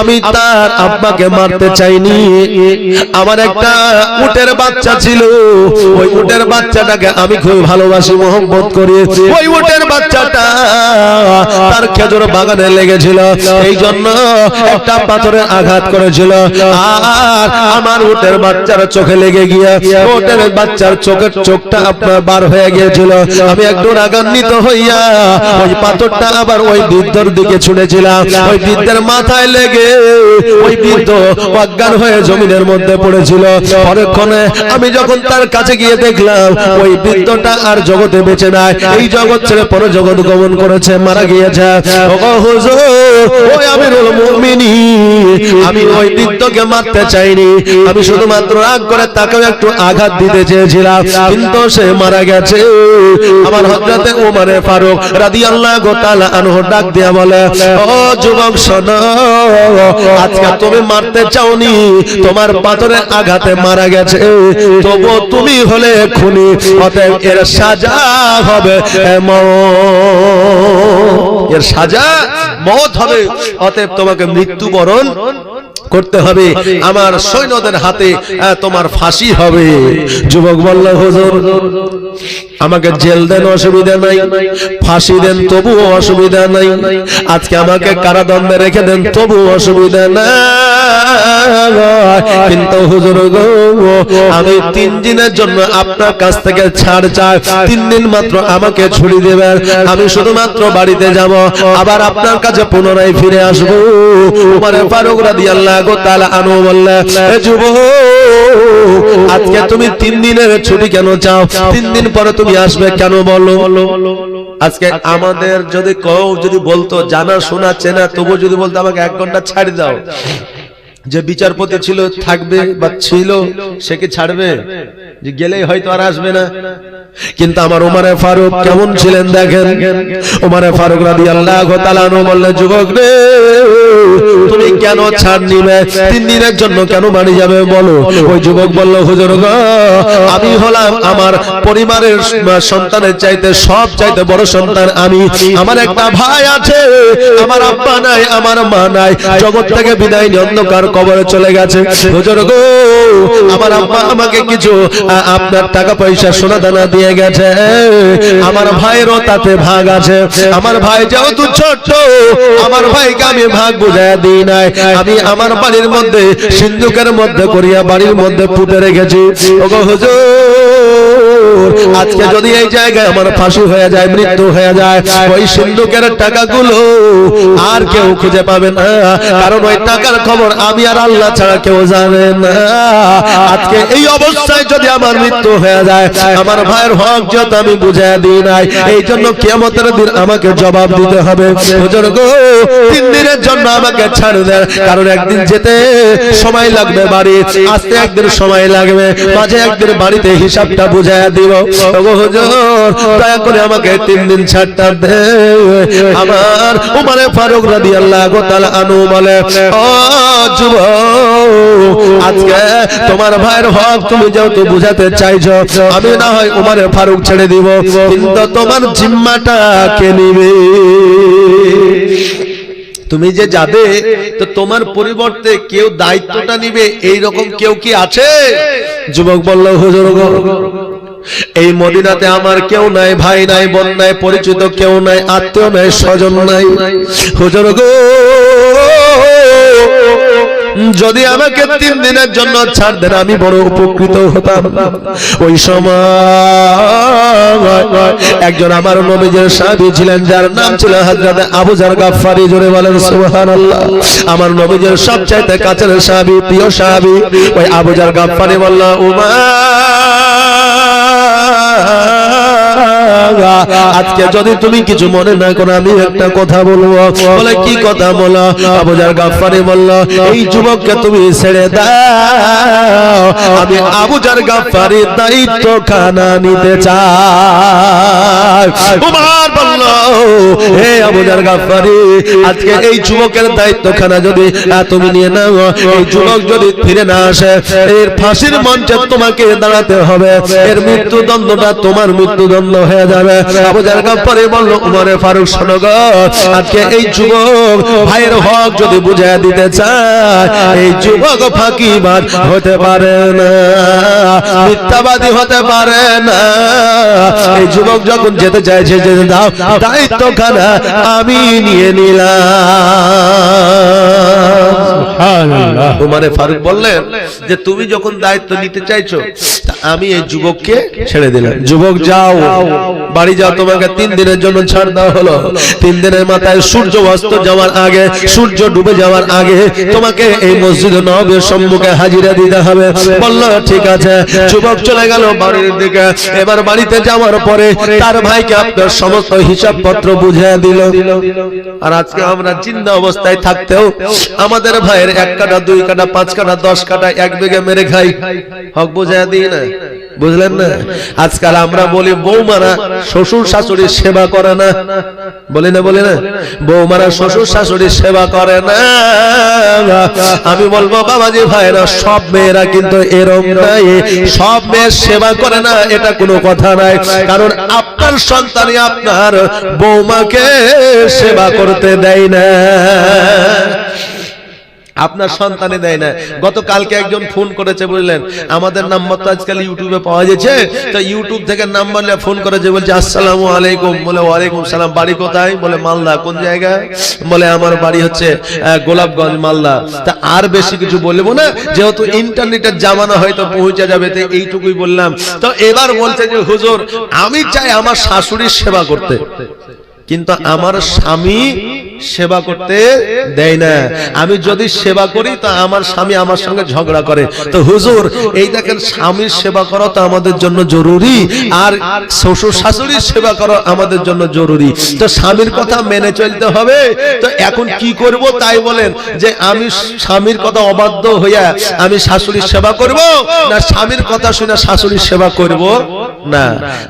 আমি তার আব্বাকে মারতে চাইনি। আমার একটা উটের বাচ্চা ছিল। ওই উটের বাচ্চাটাকে আমি খুব ভালোবাসি করি ওই উটের বাচ্চাটা তার খেজুর বাগানে লেগেছিল। এই জন্য একটা পাথরে আঘাত করেছিল। আর আমার উটের বাচ্চার চোখে লেগে গিয়ে উটের বাচ্চার চোখের চোখটা আপনার বার হয়ে গিয়েছিল। আমি একটু রাগান্বিত হইয়া ওই পাথরটা আবার ওই বৃদ্ধর দিকে ছুঁড়েছিলাম। ওই বৃদ্ধের মাথায় লেগে ওই বৃদ্ধ অজ্ঞান হয়ে জমিনের মধ্যে পড়েছিল। পরক্ষণে আমি যখন তার কাছে গিয়ে দেখলাম, ওই বৃদ্ধটা আর জগতে বেঁচে নাই। এই জগৎ ছেড়ে পর জগৎ গমন করেছে, মারা গিয়েছে। ও হুজুর, ওই আমিরুল মুমিনিন। আমি ওই বৃদ্ধকে মারতে চাইনি। আমি শুধুমাত্র রাগ করে তাকে একটু আঘাত দিতে চেয়েছিলাম। কিন্তু সে মারা গেছে। আমার হযরতে ওমরে ফারুক রাদিয়াল্লাহু তাআলা আনহু ডাক দিয়া বলে, ও যুবক, শোনো। আজকে তুমি মারতে চাওনি। তোমার পাথরের আঘাতে মারা গেছে। তবু তুমি হলে খুনি। অতএব এর সাজা হবে মওত। এর সাজা মত হবে। অতএব তোমাকে মৃত্যুবরণ করতে হবে। আমার সৈন্যদের হাতে তোমার ফাঁসি হবে। যুবক বলল হুজুর আমাকে জেল দেন অসুবিধা নাই। ফাঁসি দেন তবুও অসুবিধা নাই। আজকে আমাকে কারাদণ্ডে রেখে দেন তবু অসুবিধা নাই। কিন্তু হুজুর গো আমি তিন দিনের জন্য আপনার কাছ থেকে ছাড় চাই। তিন দিন মাত্র আমাকে ছুটি দেবেন। আমি শুধুমাত্র বাড়িতে যাব। আবার আপনার কাছে পুনরায় ফিরে আসব। উমরে ফারুক রাদিয়াল্লাহু আজকে তুমি তিন দিনের ছুটি কেন চাও? তিন দিন পরে তুমি আসবে কেন বলো? আজকে আমাদের যদি কেউ যদি বলতো, জানা, শোনা, চেনা তবু যদি বলতো, আমাকে এক ঘণ্টা ছাড়ি দাও। যে বিচারপতি ছিল, থাকবে বা ছিল, সে কি ছাড়বে? যে গেলেই হয়তো আর আসবে না। কিন্তু আমার উমারে ফারুক কেমন ছিলেন দেখেন? উমারে ফারুক রাদি আল্লাহ বললেন, যুবক রে, তুমি কেন ছাড় নিবে? তিন দিনের জন্য কেন বাড়ি যাবে বলো? ওই যুবক বলল, হুজুর আমি হলাম আমার পরিবারের সন্তানের চাইতে সব চাইতে বড় সন্তান আমি। আমার একটা ভাই আছে, আমার আব্বা নাই, আমার মা নাই। জগৎ থেকে বিদায় নিয়ে অন্ধকার কবরে চলে গেছে। হুজুর আমার আব্বা আমাকে কিছু আপনার টাকা পয়সা সোনা দানা দিয়ে গেছে। আমার ভাইয়েরও তাতে ভাগ আছে। আমার ভাই যেহেতু ছোট আমার ভাইকে আমি ভাগ বুঝায় দিই নাই। আমি আমার বাড়ির মধ্যে, সিন্ধুকের মধ্যে করিয়া বাড়ির মধ্যে পুঁতে রেখেছি। ওগো হুজুর আজকে যদি এই জায়গায় আমার ফাঁসি হয়ে যায় মৃত্যু হয়ে যায় ওই সিন্ধুকের টাকাগুলো আর কেউ খুঁজে পাবে না। কারণ ওই টাকার খবর আমি আর আল্লাহ ছাড়া কেউ জানে না। আজকে এই অবস্থায় যদি আমার মৃত্যু হয়ে যায় আমার ভাইয়ের হক যত আমি বুঝাই দিই নাই এই জন্য কিয়ামতের দিন আমাকে জবাব দিতে হবে। হুজুর গো তিন দিনের জন্য আমাকে ছাড় দেন কারণ একদিন যেতে সময় লাগবে বাড়ি আসতে একদিন সময় লাগবে মাঝে একদিন বাড়িতে হিসাবটা বুঝাই দিব। দয়া করে আমাকে তিন দিন ছাড়টা দে। আমার উমারে ফারুক রাদিয়াল্লাহু তাআলা আনহু বলে, ও আজকে তোমার ভাইয়ের হক তুমি যেহেতু বুঝাতে আমি না হয় উমারে ফারুক ছেড়ে দিব, কিন্তু তোমার জিম্মাটা কে নিবে? তুমি যে যাবে, তো তোমার পরিবর্তে কেউ দায়িত্বটা নিবে এই রকম কেউ কি আছে? যুবক বলল, হুজুর এই মদিনাতে আমার কেউ নাই, ভাই নাই, বোন নাই, পরিচিত কেউ নাই, আত্মীয় নাই, স্বজন নাই। হুজুর গো, যদি আমাকে তিন দিনের জন্য ছাড় দেন, আমি বড় উপকৃত হতাম। ওই সময় একজন আমার নবীজের সাহাবী ছিলেন, যার নাম ছিল হযরত আবু জার গাফফারি, জোরে বলেন, সুবহানাল্লাহ। আমার নবীজের সবচাইতে কাছের সাহাবী, প্রিয় সাহাবী, ওই আবু জার গাফফারি বলল, উমা আজকে যদি তুমি কিছু মনে না করো, আমি একটা কথা বলব। বলে, কি কথা বলো? আবুজার গাফারি বলল, এই যুবককে তুমি ছেড়ে দাও। আমি আবুজার গাফারি দায়িত্ব খানা নিতে চাই উমার বলল, হে আবুজার গাফারি, আজকে এই যুবকের দায়িত্ব খানা যদি তুমি নিয়ে নাও, এই যুবক যদি ফিরে না আসে, এর ফাঁসির মঞ্চে তোমাকে দাঁড়াতে হবে। এর মৃত্যুদণ্ডটা তোমার মৃত্যুদণ্ড হয়ে যাবে। আবু জার গাফারি বলল, উমরে ফারুক, শোনো গো, আজকে এই যুবক ভাইয়ের হক যদি বুঝায় দিতে চায়, এই যুবক ফাঁকিবাজ হতে পারে না। মিথ্যাবাদী হতে পারে না। এই যুবক যখন যেতে চাইছে যেতে দাও দায়িত্ব খানা আমি নিয়ে নিলাম। উমারে ফারুক বললেন যে তুমি যখন দায়িত্ব নিতে চাইছো আমি এই যুবককে ছেড়ে দিলাম। যুবক যাও। বাড়ি যাও তোমাকে তিন দিনের জন্য ছাড় দেওয়া হলো। তিন দিনের মাথায় সূর্য অস্ত যাওয়ার আগে সূর্য ডুবে যাওয়ার আগে তোমাকে এই মসজিদ নবের সম্মুখে হাজিরা দিতে হবে। বলল ঠিক আছে যুবক চলে গেল বাড়ির দিকে। এবার বাড়িতে যাওয়ার পরে তার ভাইকে আপনার সমস্ত হিসাবপত্র বুঝিয়ে দিল। আর আজকে আমরা চিন্তা অবস্থায় থাকতেও আমাদের ভাইয়ের এক কাটা দুই কাটা পাঁচ কাটা দশ কাটা এক বিঘে মেরে খাই। হক বুঝিয়ে দিই না। বুঝলেন না? আজকাল আমরা বলি বৌমারা শ্বশুর শাশুড়ির সেবা করে না। বলি না বলি না? বৌমারা শ্বশুর শাশুড়ির সেবা করে না। আমি বলব বাবাজি ভাইরা সব মেয়েরা কিন্তু এরম নাই। সব মেয়ের সেবা করে না এটা কোনো কথা নাই। কারণ আপনার সন্তানই আপনার বৌমাকে সেবা করতে দেয় না। আপনার সন্তানে দেয় না। গতকালকে একজন ফোন করেছে বললেন আমাদের নাম্বার তো আজকাল ইউটিউবে পাওয়া যাচ্ছে তো ইউটিউব থেকে নাম্বার নিয়ে ফোন করেছে বলছে আসসালামু আলাইকুম। বলে ওয়ালাইকুম সালাম বাড়ি কোথায়? বলে মালদা। কোন জায়গায় বলে আমার বাড়ি হচ্ছে গোলাপগঞ্জ মালদা। তা আর বেশি কিছু বলব না যেহেতু ইন্টারনেটের জামানা হয়তো পৌঁছে যাবে তো এইটুকুই বললাম। তো এবার বলছে যে হুজুর আমি চাই আমার শাশুড়ির সেবা করতে। কিন্তু আমার স্বামী সেবা করতে দেয় না। আমি যদি সেবা করি, তো আমার স্বামী আমার সঙ্গে ঝগড়া করে। তো হুজুর, এই দেখেন স্বামীর সেবা করা তো আমাদের জন্য জরুরি, আর শ্বশুর শাশুড়ির সেবা করা আমাদের জন্য জরুরি। তো স্বামীর কথা মেনে চলতে হবে। তো এখন কি করব তাই বলেন যে আমি স্বামীর কথা অবাধ্য হইয়া আমি শাশুড়ির সেবা করব, না স্বামীর কথা শুনে শাশুড়ির সেবা করব? না।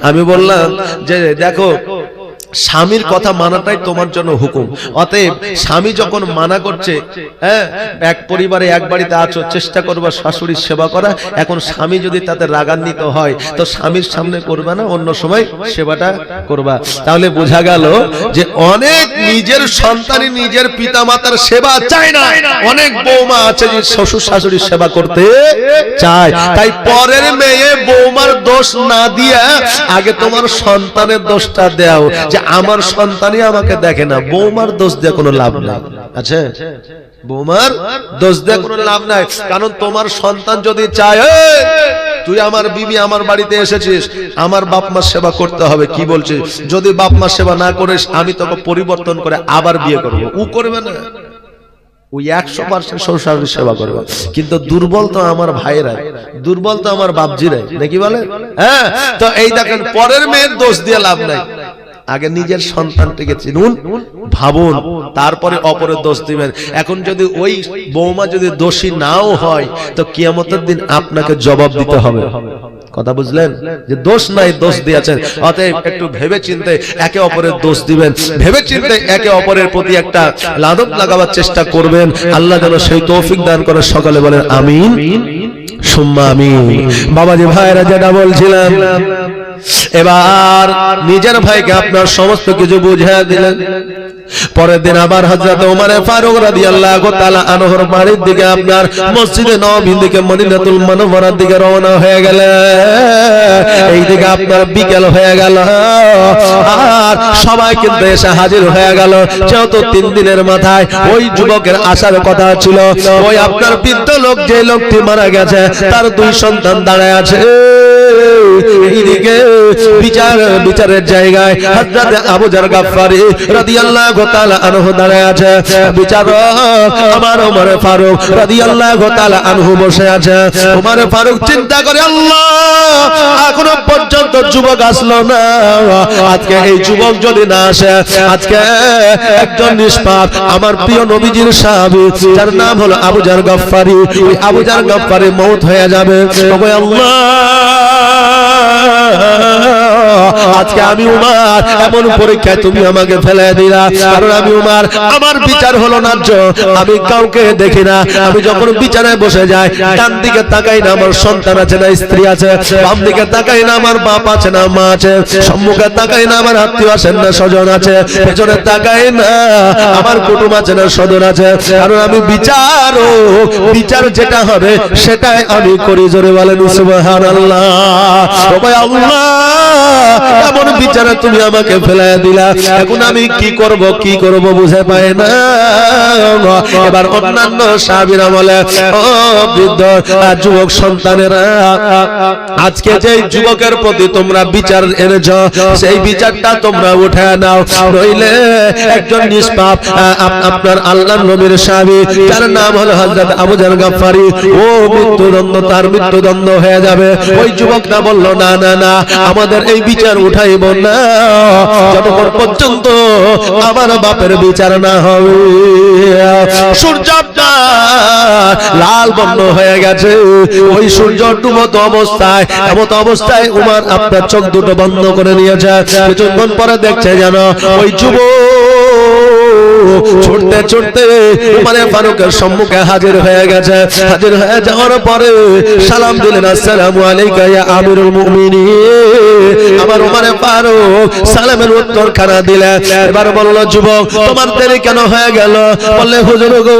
আমি বললাম যে দেখো স্বামীর কথা মানাটাই তোমার জন্য হুকুম। অতএব স্বামী যখন মানা করছে হ্যাঁ এক পরিবারে এক বাড়িতে আছো চেষ্টা করবা শাশুড়ির সেবা করা। এখন স্বামী যদি তাতে রাগান্বিত হয় তো স্বামীর সামনে করবে না অন্য সময় সেবাটা করবা। তাহলে বোঝা গেল যে অনেক নিজের সন্তানই নিজের পিতা মাতার সেবা চায় না। অনেক বৌমা আছে যে শ্বশুর শাশুড়ির সেবা করতে চায়। তাই পরের মেয়ে বৌমার দোষ না দিয়ে আগে তোমার সন্তানের দোষটা দাও যে আমার সন্তানই আমাকে দেখে না, বৌমার দোষ দিয়ে কোনো লাভ নাই। আছে? বৌমার দোষ দিয়ে কোনো লাভ নাই। কারণ তোমার সন্তান যদি চায় তুই আমার বিবি, আমার বাড়িতে এসেছিস, আমার বাপ মার সেবা করতে হবে, কি বলছিস? যদি বাপ মার সেবা না করিস, আমি তোকে পরিবর্তন করে আবার বিয়ে করব। ও করবে না। ওই একশো পার্সেন্ট সংসারের সেবা করবে। কিন্তু দুর্বল তো আমার ভাইরাই দুর্বল তো আমার বাপজিরাই, নাকি বলে? হ্যাঁ? তো এই দেখেন, পরের মেয়ের দোষ দিয়ে লাভ নাই। আগে নিজের সন্তানটিকে চিনুন, ভাবুন, তারপরে অপরের দোষ দিবেন। এখন যদি ওই বৌমা যদি দোষী নাও হয়, তো কিয়ামতের দিন আপনাকে জবাব দিতে হবে। কথা বুঝলেন? যে দোষ নাই, দোষ দিয়েছেন। অতএব একটু ভেবে চিনতে একে অপরের দোষ দিবেন। ভেবে চিনতে একে অপরের প্রতি একটা লাদব লাগাবার চেষ্টা করবেন। আল্লাহ যেন সেই তৌফিক দান করে সকালে বলেন, আমিন। সুম্মা আমিন। বাবাজি ভাইরা যেটা বলছিলাম এবার নিজের ভাইকে আপনার সমস্ত কিছু বুঝিয়ে দিলেন। পরের দিন আবার হযরত ওমর ফারুক রাদিয়াল্লাহু তাআলা আনহর বাড়ির দিকে আপনার মসজিদে নববীর দিকে মদিনাতুল মুনাওয়ারার দিকে রওনা হয়ে গেলেন। এই দিকে আপনার বিকেল হয়ে গেল। আর সবাই কিন্তু এসে হাজির হয়ে গেল। যেহেতু তিন দিনের মাথায় ওই যুবকের আসার কথা ছিল ওই আপনার বৃদ্ধ লোক যে লোকটি মারা গেছে তার দুই সন্তান দাঁড়ায় আছে। এইদিকে বিচার, বিচারের জায়গায় হযরত আবু জার গাফফারি রাদিয়াল্লাহু তাআলা আনহু দাঁড়ায় আছে। বিচারক আমার ওমর ফারুক রাদিয়াল্লাহু তাআলা আনহু বসে আছে। ওমর ফারুক চিন্তা করে, আল্লাহ, এখনও পর্যন্ত যুবক আসলো না। আজকে এই যুবক যদি না আসে, আজকে একজন নিষ্পাপ আমার প্রিয় নবীজির সাহাবী, যার নাম হলো আবু জার গাফফারি। ওই আবু জার গাফফারি মউত হয়ে যাবে। ওগো আল্লাহ আজকে আমি উমার। এমন পরীক্ষায় তুমি আমাকে ফেলে দিলা। কারণ আমি উমার। আমার বিচার হলো ন্যায্য। আমি কাউকে দেখি না। আমি যখন বিছানায় বসে যাই, ডান দিকে তাকাই না আমার সন্তান আছে না, স্ত্রী আছে। বাম দিকে তাকাই না আমার বাপ আছে না, মা আছে। সম্মুখে তাকাই না আমার আত্মীয় আছেন না, স্বজন আছে। পেছনে তাকাই না আমার কুটুম আছে না সদর আছে। কারণ আমি বিচারও, বিচার যেটা হবে, সেটাই আমি করি। জোরে বলেন, সুবহানাল্লাহ। সবাই আল্লাহ। এমন বিচারে তুমি আমাকে ফেলে দিলা? এখন আমি কি করব কি করব বুঝে পাই না। এবার অন্যান্য সাহাবীরা বলে, ও বৃদ্ধ যুবক সন্তানেরা, আজকে যে যুবকের প্রতি তোমরা বিচার এনেছ, সেই বিচারটা তোমরা উঠে নাও। নইলে একজন নিষ্পাপ আপনার আল্লাহ নবীর সাহাবী, যার নাম হলো হযরত আবু জার গাফফারি, ও মৃত্যুদণ্ড, তার মৃত্যুদণ্ড হয়ে যাবে। ওই যুবকটা বলল, না না না, আমাদের এই বিচার উঠাইব না। যতক্ষণ পর্যন্ত আমার বাপের বিচার না হবে। সূর্যটা লাল বন্ধ হয়ে গেছে। ওই সূর্য ডুবত অবস্থায়, এমত অবস্থায় উমার আপনার চোখ দুটো বন্ধ করে নিয়েছে। কিছুক্ষণ পরে দেখছে যেন ওই যুবক ছুটতে ছুটতে মানে ফারুকের সম্মুখে হাজির হয়ে গেছে। হাজির হয়ে যাওয়ার পরে সালাম দিলেন, আসসালামু আলাইকা ইয়া আমিরুল মুমিনিন। আমার উমারে ফারুক সালামের উত্তর খানা দিলে। এবার বলল, যুবক, তোমার দেরি কেন হয়ে গেল? বললে, হুজুর গো,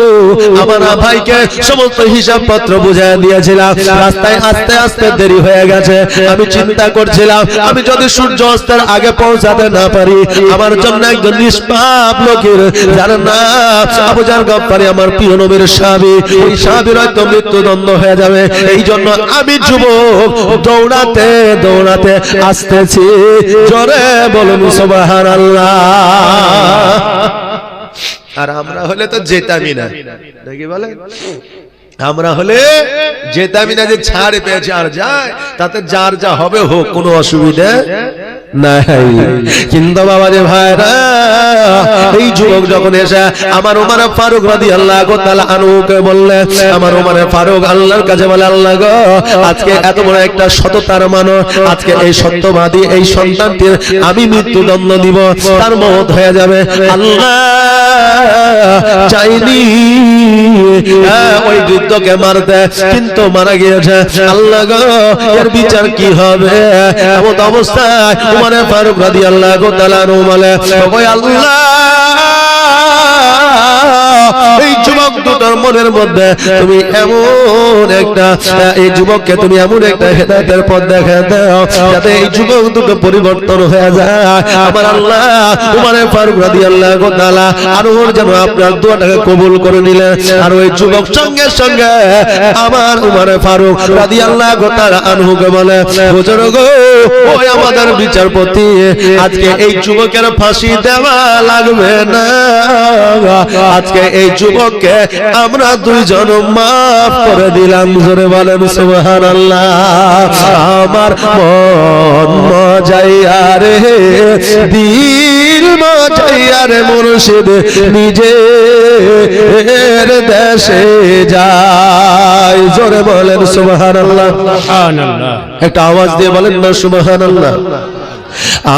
আমার ভাইকে সমস্ত হিসাব পত্র বুঝাই দিয়েছিলাম। রাস্তায় আস্তে আস্তে দেরি হয়ে গেছে। আমি চিন্তা করছিলাম, আমি যদি সূর্য অস্তের আগে পৌঁছাতে না পারি, আমার জন্য একজন নিষ্পাপ লোকের যার নাম আবু জার গফফারি আমার প্রিয় নবীর ওই হয়তো মৃত্যুদণ্ড হয়ে যাবে। এই জন্য আমি যুবক, দৌড়াতে দৌড়াতে আসতেছি। বলুন আর আমরা হলে তো না। বলে আমরা হলে না যে ছাড় পেয়েছে। আর যায় তাতে যার যা হবে হোক, কোনো অসুবিধা নাই। কিন্তু বাবা ভাইরা এই যুবক যখন এসে আমার ওমার ফারুক রাদি আল্লাহ তালা আনুকে বললে আমার ওমার ফারুক আল্লাহর কাছে বলে আল্লাহ গো আজকে এত বড় একটা সততার মানুষ আজকে এই সত্যবাদী এই সন্তানটির আমি মৃত্যুদণ্ড দিব তার মত হয়ে যাবে। আল্লাহ চাইনি হ্যাঁ, ওই বৃদ্ধকে মারতে কিন্তু মারা গিয়েছে। আল্লাহ গো এর বিচার কি হবে? এমন অবস্থায় উমারে ফারুক রাদি আল্লাহ গো তালা বলে ওই আল্লাহ এই যুবক দুটোর মনের মধ্যে তুমি এমন একটা এই যুবককে তুমি এমন একটা হেদায়তের পথ দেখা দাও, যাতে এই যুবক দুটো পরিবর্তন হয়ে যায়। আমার আল্লাহ উমারে ফারুক রাদি আল্লাহ গোদালা আর ওর যেন আপনার দোয়াটাকে কবুল করে নিলেন। আর ওই যুবক সঙ্গে সঙ্গে আমার উমারে ফারুক রাদি আল্লাহ গোদালা আনহুকে বলে, হুজুর গো, ওই আমাদের বিচারপতি, আজকে এই যুবকের ফাঁসি দেওয়া লাগবে না। আজকে এই যুবককে আমরা দুইজন মাফ করে দিলাম। জোরে বলেন সুবহানাল্লাহ। আমার মন মজাইয়া রে দিল মজাইয়া রে মুর্শিদ নিজে এর দেশে যায় জোরে বলেন সুবহানাল্লাহ। সুবহানাল্লাহ। একটা আওয়াজ দিয়ে বলেন না সুবহানাল্লাহ।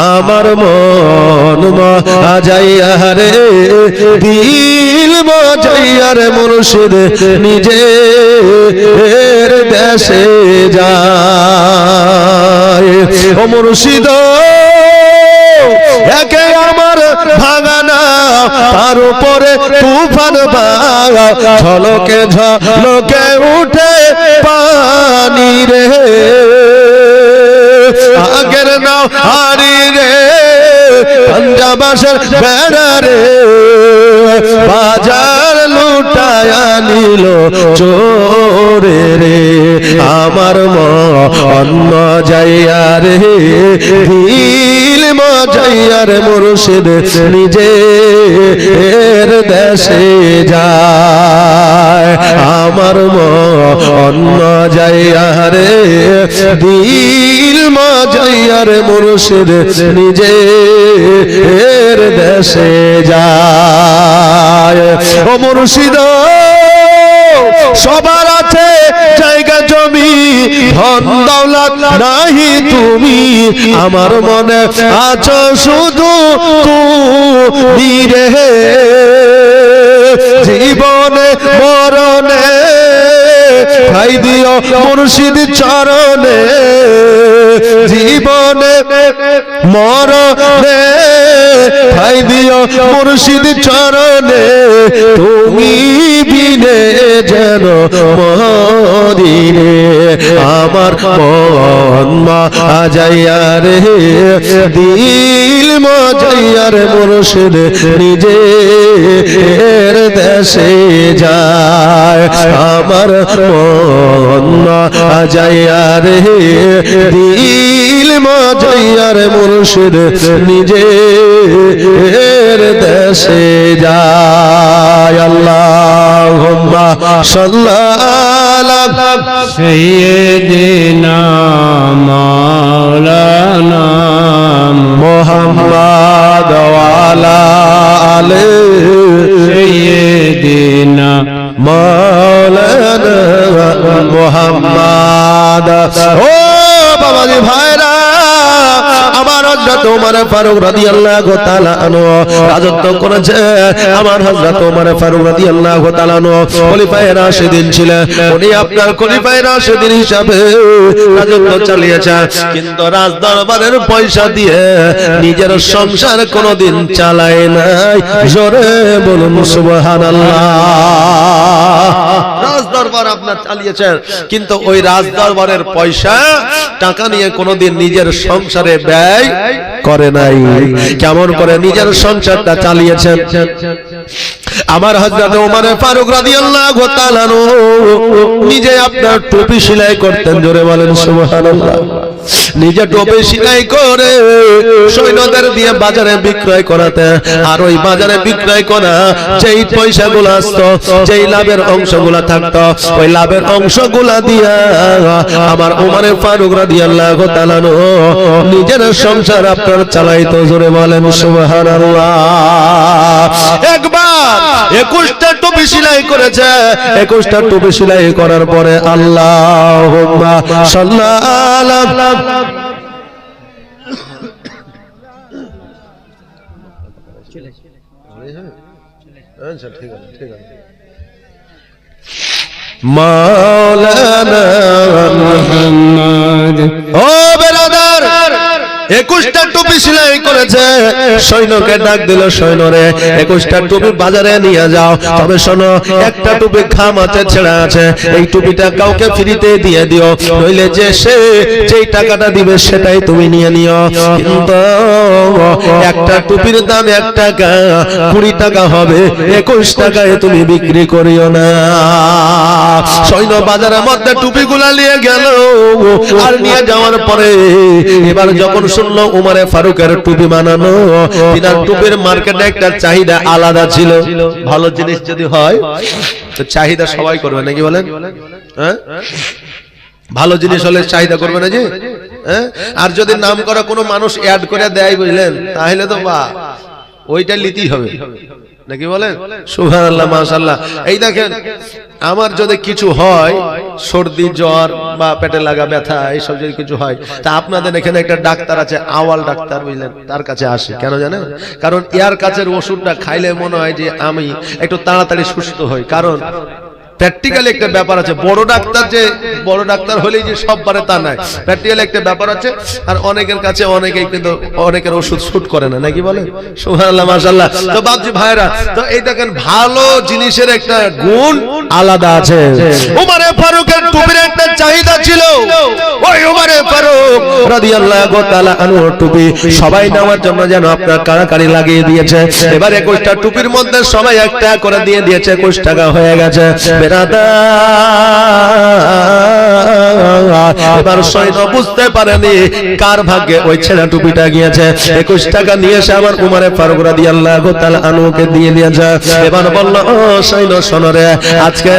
আমার মন মজাইয়া রে দিল মজাইয়া রে মুর্শিদ নিজে এর দেশে যায়। ও মুর্শিদ, একে আমার ভাঙানা, তার উপরে তুফান বাগা ঝলকে ঝলকে উঠে পানি রে। আগের নাও হারি রে, পাঞ্জাবাসের বেড়া রে, বাজার লুটায়া নিল চোরে রে। আমার মন্ন যাইয়া রে দিল মজাইয়া রে মুর্শিদ নিজে এর দেশে যায়। আমার অন্য যাইয়া রে দিল মজাইয়া রে মুর্শিদ নিজে এর দেশে যায়। ও মুর্শিদ সবার আছে জায়গা, জমি। ধন দৌলত নাহি তুমি। আমার মনে আছো শুধু তুমি রে। জীবনে মরণে খাই দিও মুর্শিদ চরণে। জীবনে মরণে খাই দিও মুর্শিদ চরণে। তুমি বিনে যেন মরিরে আমার মন মা রে, দিল মজাইয়া রে নিজে এর দেশে যায়। আমার মন মা রে, দিল মজাইয়ার মুর্শিদ নিজের দেশে যা আল্লাহুম্মা সাল্লালা না মাওলানা মুহাম্মদ ওয়ালা আলে। সাইয়্যিদিনা মাওলানা ও ভাইরা কিন্তু রাজ দরবারের পয়সা দিয়ে নিজের সংসার কোনোদিন চালায় নাই। জোরে বলুন সুবহানাল্লাহ। রাজ দরবার আপনার চালিয়েছেন। কিন্তু ওই রাজদরবারের পয়সা টাকা নিয়ে কোনোদিন নিজের সংসারে ব্যয় করে নাই। কেমন করে নিজের সংসারটা চালিয়েছেন? আমার হযরত ওমর ফারুক রাদিয়াল্লাহু তাআলা নিজে আপনার টুপি সেলাই করতেন, জোরে বলেন সুবহানাল্লাহ। নিজে টুপি সেলাই করে সৈন্যদের দিয়ে বাজারে বিক্রয় করাতে, আর ওই বাজারে বিক্রয় করা যেই পয়সাগুলো আসতো, যেই লাভের অংশগুলো থাকতো, ওই লাভের অংশগুলা দিয়া আমার ওমরে ফারুক রাদিয়াল্লাহু তাআলা নিজের সংসার আপনার চালাইতো, জোরে বলেন সুবহানাল্লাহ। একবার একুশটা টুপি সেলাই করেছে। একুশটা টুপি সিলাই করার পরে আল্লাহ সাল্লাহ মাওলানা মুহাম্মদ। ও বেরাদা একুশটা টুপি সেলাই করেছে। সৈন্যকে ডাক দিল সৈন্যরে। একুশটা টুপি বাজারে নিয়ে যাও। তবে শোনো একটা টুপি খাম আছে ছেঁড়া আছে। এই টুপিটা কাউকে ফ্রিতে দিয়ে দিও। নইলে যে সে যেই টাকাটা দিবে সেটাই তুমি নিয়ে নিও। কিন্তু একটা টুপির দাম এক টাকা কুড়ি টাকা হবে। একুশ টাকায় তুমি বিক্রি করিও না। সৈন্য বাজারের মধ্যে টুপিগুলা নিয়ে গেল। আর নিয়ে যাওয়ার পরে এবার যখন শুনলো উমারে ফারুকের টুপি বানানো। তিনার টুপির মার্কেটে একটা চাহিদা আলাদা ছিল। ভালো জিনিস যদি হয়, তো চাহিদা সবাই করবে, নাকি বলেন? হ্যাঁ? ভালো জিনিস হলে চাহিদা করবে না যে হ্যাঁ? আর যদি নাম করা কোনো মানুষ অ্যাড করে দেয় বুঝলেন, তাহলে তো বা ওইটা লিতেই হবে। নাকি বলেন? সুহান আল্লাহ মাশাল্লাহ এই দেখেন আমার যদি কিছু হয় সর্দি জ্বর বা পেটে লাগা ব্যথা এইসব যদি কিছু হয় তা আপনাদের এখানে একটা ডাক্তার আছে আওয়াল ডাক্তার বুঝলেন তার কাছে আসে। কেন জানেন? কারণ ইয়ার কাছের ওষুধটা খাইলে মনে হয় যে আমি একটু তাড়াতাড়ি সুস্থ হই। কারণ প্র্যাকটিক্যালি একটা ব্যাপার আছে। বড় ডাক্তার যে বড় ডাক্তার হলেই যে সব পারে তা নয় প্র্যাকটিক্যালি একটা ব্যাপার আছে। আর অনেকের কাছে অনেকেই কিন্তু অনেকের ওষুধ শুট করে না। নাকি বলে? সুবহানাল্লাহ মাশাআল্লাহ। তো বাপজি ভাইরা তো এই দেখেন ভালো জিনিসের একটা গুণ আলাদা আছে। উমারে ফারুকের টুপির একটা চাহিদা ছিল। ওই উমারে ফারুক রাদিয়াল্লাহু তাআলা আনহু টুপি সবাই নেওয়ার জন্য যেন আপনার কাড়াকাড়ি লাগিয়ে দিয়েছে। এবার একুশটা টুপির মধ্যে সবাই একটা করে দিয়ে দিয়েছে। একুশ টাকা হয়ে গেছে। বেরাদার এবার সৈন্য বুঝতে পারেনি কার ভাগ্যে ওই ছেঁড়া টুপিটা গিয়েছে। একুশ টাকা নিয়ে এসে আমার উমারে ফারুক রাদি আল্লাহ আনুকে দিয়ে দিয়েছে এবার বলল ও সৈন্য আজকে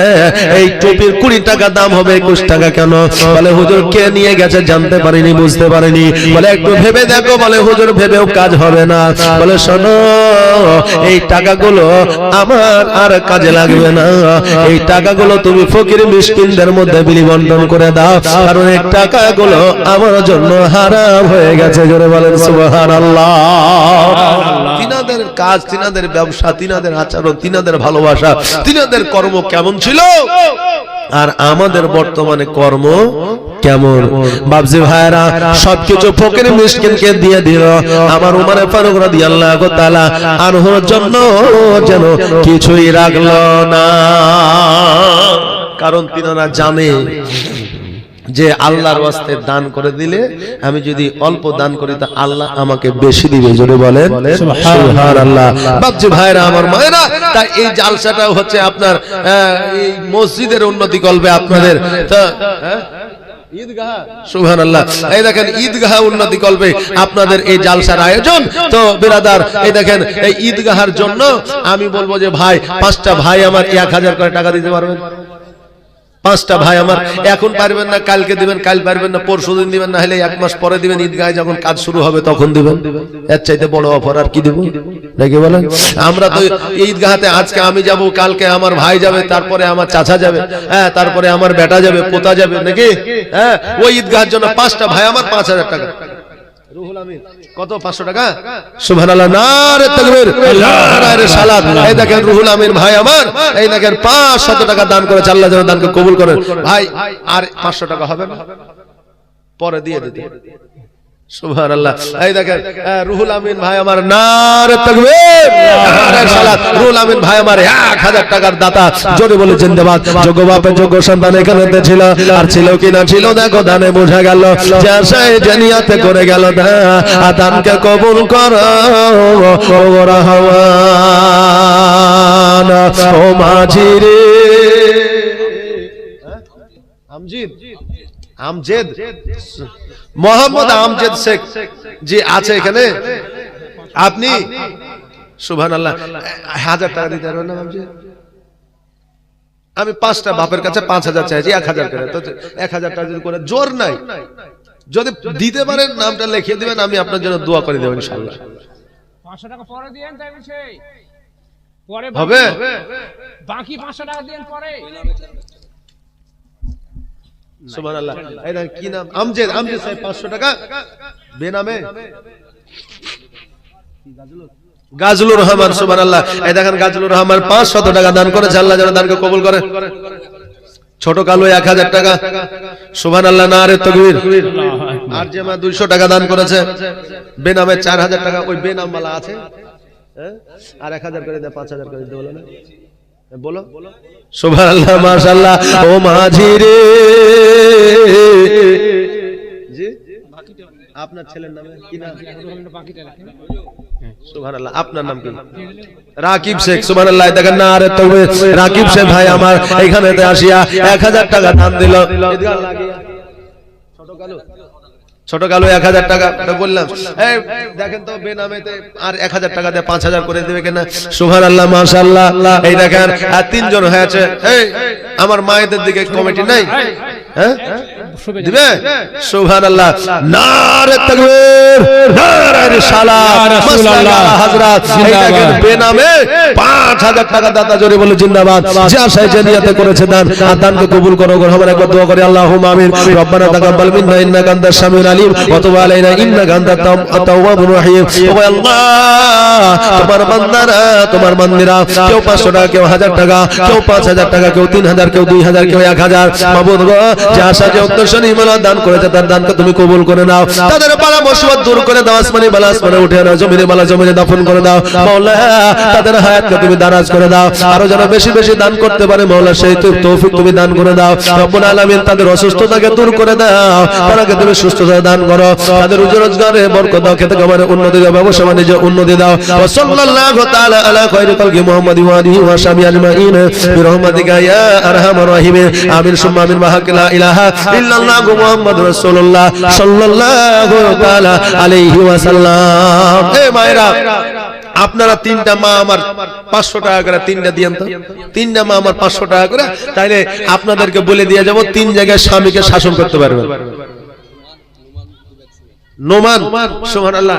এই টুপির কুড়ি টাকা দাম হবে একুশ টাকা কেন? বলে হুজুর কে নিয়ে গেছে জানতে পারিনি বুঝতে পারিনি। বলে একটু ভেবে দেখো। বলে হুজুর ভেবেও কাজ হবে না। বলে শোনো এই টাকাগুলো আমার আর কাজে লাগবে না। এই টাকা টাকাগুলো তুমি ফকির মিসকিনদের মধ্যে বিলি বন্টন করে দাও। কারণ এই টাকাগুলো আমার জন্য হারাম হয়ে গেছে, জোরে বলেন সুবহানাল্লাহ। তিনাদের কাজ, তিনাদের ব্যবসা, তিনাদের আচরণ, তিনাদের ভালোবাসা, তিনাদের কর্ম কেমন ছিল? আর আমাদের বর্তমানে কর্ম কেমন? বাবজি ভাইরা সবকিছু ফকির মিসকিনকে দিয়ে দিল। আমার উমারে ফারুক রাদিয়াল্লাহু তাআলা আনহুর জন্য যেন কিছুই রাখল না। কারণ তিনারা জানে যে আল্লাহর ওয়াস্তে দান করে দিলে আমি যদি অল্প দান করি তা আল্লাহ আমাকে বেশি দিবে জোরে বলেন। সুবহানাল্লাহ। বাপজি ভাইরা আমার মায়েরা তাই এই জালসাটা হচ্ছে আপনার এই মসজিদের উন্নতি করবে আপনাদের। তা হ্যাঁ? ঈদগাহ। সুবহানাল্লাহ। এই দেখেন ঈদগাহ উন্নতি করবে আপনাদের এই জালসার আয়োজন। তো বিরাদার এই দেখেন এই ঈদগাহার জন্য আমি বলব যে ভাই পাঁচটা ভাই আমার এক হাজার করে টাকা দিতে পারবেন। পাঁচটা ভাই আমার এখন পারবেন না কালকে দিবেন কাল পারবেন না পরশু দিন দিবেন না হলে এক মাস পরে দিবেন ঈদগায় যখন কাজ শুরু হবে তখন দিবেন। এর চাইতে বড় অফার আর কি দিব? নাকি বলেন? আমরা তো ঈদগাহাতে আজকে আমি যাব কালকে আমার ভাই যাবে তারপরে আমার চাচা যাবে হ্যাঁ তারপরে আমার বেটা যাবে পোতা যাবে নাকি? হ্যাঁ ওই ঈদগাহের জন্য পাঁচটা ভাই আমার পাঁচ হাজার টাকা। কত? 500 টাকা? এই দেখেন রুহুল আমিন ভাই আমার। এই দেখেন 500 টাকা দান করেছে আল্লাহ যেন দানকে কবুল করেন। ভাই আর 500 টাকা হবে না? পরে দিয়ে দিতে। সুবহানাল্লাহ। এই দেখেন রুহুল আমিন ভাই আমার নারে তাকবীর। সালাত রুহুল আমিন ভাই আমার 1000 টাকার দাতা। জোরে বলে জিন্দাবাদ যোগ্য বাপের যোগ্য সন্তান এখানে ছিল। আর ছিল কি না ছিল দেখো দানে বোঝা গেল। যে আশায় জানিয়াতে করে গেল দা দানকে কবুল করো। ও রহমান ও মাঝি রে আমজিদ? আমজেদ মোহাম্মদ আমজেদ শেখ জি আছে এখানে? আপনি? সুবহান আল্লাহ হাজার টাকা দিতে পারবেন না আমজেদ আমি পাঁচটা বাপের কাছে পাঁচ হাজার চাইছি এক হাজার করে। তো এক হাজার টাকা যদি করে জোর নাই। যদি দিতে পারেন নামটা লিখিয়ে দিবেন আমি আপনার জন্য দোয়া করে দেবো ইনশাল্লাহ পাঁচশো টাকা পরে দিয়েন তাই হবে? বাকি পাঁচশো টাকা দিয়েন পরে। সুবহানাল্লাহ। এই দেখেন কি নাম? আমজেদ আমজেদ সাহেব 500 টাকা। বেনামে। গাজলুর রহমান সুবহানাল্লাহ। এই দেখেন গাজলুর রহমান 500 টাকা দান করেছে আল্লাহ যেন দানকে কবুল করে। ছোট কালো 1000 টাকা। সুবহানাল্লাহ নারে তাকবীর। আর যে মা 200 টাকা দান করেছে। বেনামে 4000 টাকা। ওই বেনাম वाला আছে। হ্যাঁ? আর 1000 করে দে 5000 করে দিতে বলো না। বলো। সুবহানাল্লাহ, মাশাআল্লাহ। ও মাঝি রে। আপনার ছেলের নামে? কি রাকিব শেখ দেখেন আরে তবে। রাকিব শেখ ভাই আমার এখানেতে আসিয়া 1000 টাকা দান দিল। ছোট কালো এক হাজার টাকা বললাম। এই দেখেন তো বেনামেতে আর এক হাজার টাকা দিয়ে পাঁচ হাজার করে দেবে কিনা? সুহার আল্লাহ মাশাল্লাহ এই দেখেন আর তিনজন হয়েছে। এই আমার মায়েদের দিকে কমিটি নাই? হ্যাঁ? দিবে? সুভান আল্লাহ নারে তাকবীর। নারে রিসালাত রাসূলুল্লাহ, হযরত এই দেখেন বেনামে 5000 টাকা দাতা জোরে বলে জিন্দাবাদ। যে আশায় যে নিয়তে করেছে দান। আর দানকে কবুল করো গো আমরা একবার দোয়া করি আল্লাহুম্মা আমিন। রব্বানা তাকাব্বাল মিন্না ইন্নাকা আনতাস সামিউল আলিম। ওয়া তুব আলাইনা ইন্নাকা আনতাত তাওয়াবুর রহিম। ও আল্লাহ তোমার বান্দারা তোমার বান্দিরা কেউ 500 টাকা কেউ 1000 টাকা কেউ 5000 টাকা কেউ 3000 কেউ 2000 কেউ 1000 মাবুদ গো যে আশা যে উদ্দেশ্য নিয়ে দান করেছে তার দানকে তুমি কবুল করে নাও। তাদের পালা মুসিবত দূর করে দাও, আসমানি বালা আসমানে উঠে নাও জমিনে বালা জমিনে দাফন করে দাও। তাদের হায়াতকে তুমি দারাজ করে দাও। আরও যেন বেশি বেশি দান করতে পারে মাওলা, সেই তৌফিক তুমি দান করে দাও। রব্বুল আলামিন তাদের অসুস্থতাকে দূর করে দাও। তাদেরকে তুমি সুস্থতা দান করো। তাদের রুজি রোজগারে বরকত দাও, খেতে খাবারে উন্নতি দাও, ব্যবসা বাণিজ্যে উন্নতি দাও। ওয়া সাল্লাল্লাহু তাআলা আলা খায়রি খালকি মুহাম্মাদি ওয়া আলিহি ওয়া সাহবিহি আজমাইন। বিরহমাতিকা ইয়া আরহামার রাহিমিন। আমিন, সুম্মা আমিন ওয়া লা ইলাহা ইল্লাল্লাহ মুহাম্মদ রাসূলুল্লাহ সাল্লাল্লাহু তাআলা আলাইহি ওয়াসাল্লাম। এ মায়েরা আপনারা তিনটা মা আমার পাঁচশো টাকা করে তিনটা দিয়ে তো। তিনটা মা আমার পাঁচশো টাকা করে তাইলে আপনাদেরকে বলে দিয়ে যাব তিন জায়গায় স্বামীকে শাসন করতে পারবেন। নোমান সোহান আল্লাহ